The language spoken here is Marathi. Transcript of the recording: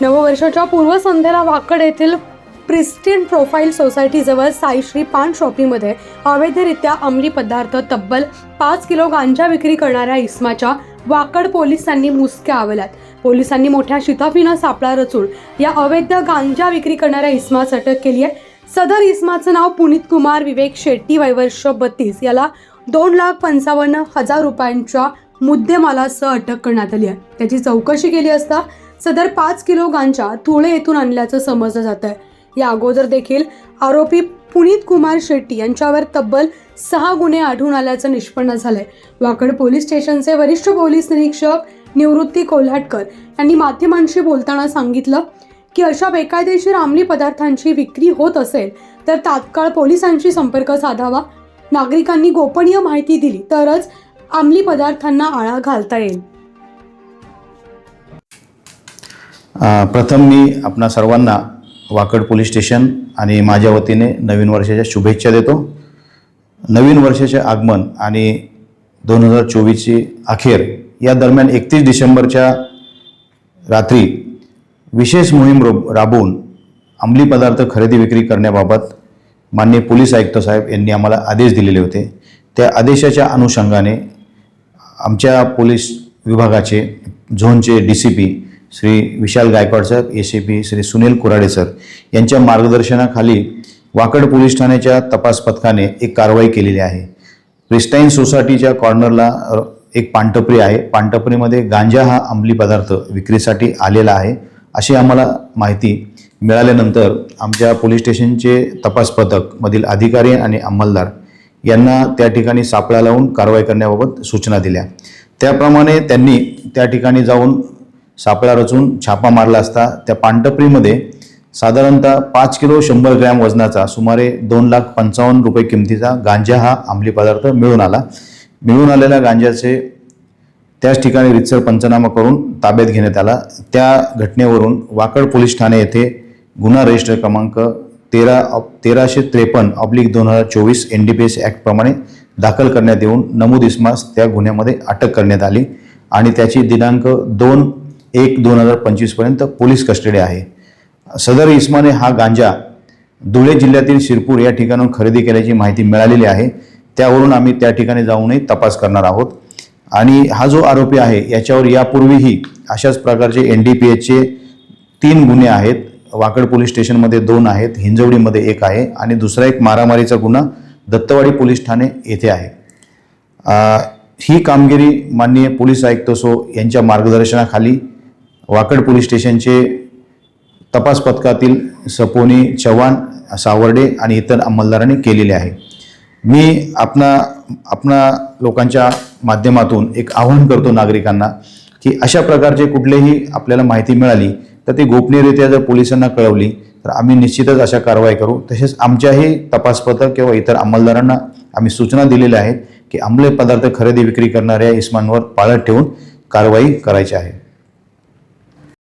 नववर्षाच्या पूर्वसंध्येला वाकड येथील प्रिस्टीन प्रोफाईल सोसायटीजवळ साईश्री पान शॉपीमध्ये अवैधरित्या अंमली पदार्थ तब्बल पाच किलो गांजा विक्री करणाऱ्या इस्माच्या वाकड पोलिसांनी मुसक्या आवल्यात. पोलिसांनी मोठ्या शिताफीनं सापळा रचून या अवैध गांजा विक्री करणाऱ्या इस्मास अटक केली आहे. सदर इस्माचं नाव पुनीत कुमार विवेक शेट्टी वैवर्ष बत्तीस याला दोन लाख पंचावन्न हजार रुपयांच्या मुद्देमालासह अटक करण्यात आली आहे. त्याची चौकशी केली असता सदर पाच किलो गांजा धुळे येथून आणल्याचं समजलं जात आहे या अगोदर देखील आरोपी पुनीत कुमार शेट्टी यांच्यावर तब्बल सहा गुन्हे आढळून आल्याचं निष्पन्न झालंय. वाकड पोलीस स्टेशनचे वरिष्ठ पोलीस निरीक्षक निवृत्ती कोल्हाटकर यांनी माध्यमांशी बोलताना सांगितलं की अशा बेकायदेशीर अंमली पदार्थांची विक्री होत असेल तर तात्काळ पोलिसांशी संपर्क साधावा. नागरिकांनी गोपनीय माहिती दिली तरच अंमली पदार्थांना आळा घालता येईल. प्रथम मी आपणा सर्वांना वाकड पोलीस स्टेशन आणि माझ्या वतीने नवीन वर्षाच्या शुभेच्छा देतो. नवीन वर्षाचे आगमन आणि दोन हजार चोवीसची अखेर या दरम्यान एकतीस डिसेंबरच्या रात्री विशेष मोहीम रोब राबवून अंमली पदार्थ खरेदी विक्री करण्याबाबत माननीय पोलीस आयुक्त साहेब यांनी आम्हाला आदेश दिलेले होते. त्या आदेशाच्या अनुषंगाने आमच्या पोलीस विभागाचे झोनचे D C P Shri Vishal Gaikwad sir A C P Shri Sunil Kurade sir यांच्या मार्गदर्शनाखाली वाकड पोलीस ठाण्याच्या तपास पथकाने एक कारवाई केलेली आहे. क्रिस्टाईन सोसायटीच्या कॉर्नरला एक पानटपरी आहे. पानटपरीमध्ये गांजा हा अंमली पदार्थ विक्रीसाठी आलेला आहे अशी आम्हाला माहिती मिळाल्यानंतर आमच्या पोलीस स्टेशनचे तपास पथकमधील अधिकारी आणि अंमलदार यांना त्या ठिकाणी सापळा लावून कारवाई करण्याबाबत सूचना दिल्या. त्याप्रमाणे त्यांनी त्या ठिकाणी जाऊन सापळा रचून छापा मारला असता त्या पानटपरीमध्ये साधारणतः पाच किलो शंभर ग्रॅम वजनाचा सुमारे दोन लाख पंचावन्न रुपये किमतीचा गांजा हा अंमली पदार्थ मिळून आला. मिळून आलेल्या गांजाचे त्याच ठिकाणी रितसर पंचनामा करून ताब्यात घेण्यात आला. त्या घटनेवरून वाकड पोलीस ठाणे येथे गुन्हा रजिस्टर क्रमांक तेरा तेराशे त्रेपन्न ऑब्लिक दोन हजार चोवीस एन डी पी एस ॲक्टप्रमाणे दाखल करण्यात येऊन नमूद इस्मास त्या गुन्ह्यामध्ये अटक करण्यात आली आणि त्याची दिनांक दोन एक दोन हजार पंचवीसपर्यंत पोलीस कस्टडी आहे. सदर इस्माने हा गांजा धुळे जिल्ह्यातील शिरपूर या ठिकाणून खरेदी केल्याची माहिती मिळालेली आहे. त्यावरून आम्ही त्या ठिकाणी जाऊनही तपास करणार आहोत. आणि हा जो आरोपी आहे याच्यावर यापूर्वीही अशाच प्रकारचे एन डी पी एचचे तीन गुन्हे आहेत. वाकड पोलीस स्टेशनमध्ये दोन आहेत हिंजवडीमध्ये एक आहे आणि दुसरा एक मारामारीचा गुन्हा दत्तवाडी पोलीस ठाणे येथे आहे. ही कामगिरी माननीय पोलीस आयुक्त सो यांच्या मार्गदर्शनाखाली वाकड पोलीस स्टेशनचे तपास पथकातील सपोनी चव्हाण सावर्डे आणि इतर अंमलदारांनी केलेले आहे. मी आपणा आपणा लोकांच्या माध्यमातून एक आव्हान करतो नागरिकांना की अशा प्रकारचे कुठलेही आपल्याला माहिती मिळाली तर ती गोपनीयरित्या जर पोलिसांना कळवली तर आम्ही निश्चितच अशा कारवाई करू. तसेच आमच्याही तपास पथक किंवा इतर अंमलदारांना आम्ही सूचना दिलेल्या आहेत की अंमली पदार्थ खरेदी विक्री करणाऱ्या इस्मांवर पाळत ठेवून कारवाई करायची आहे.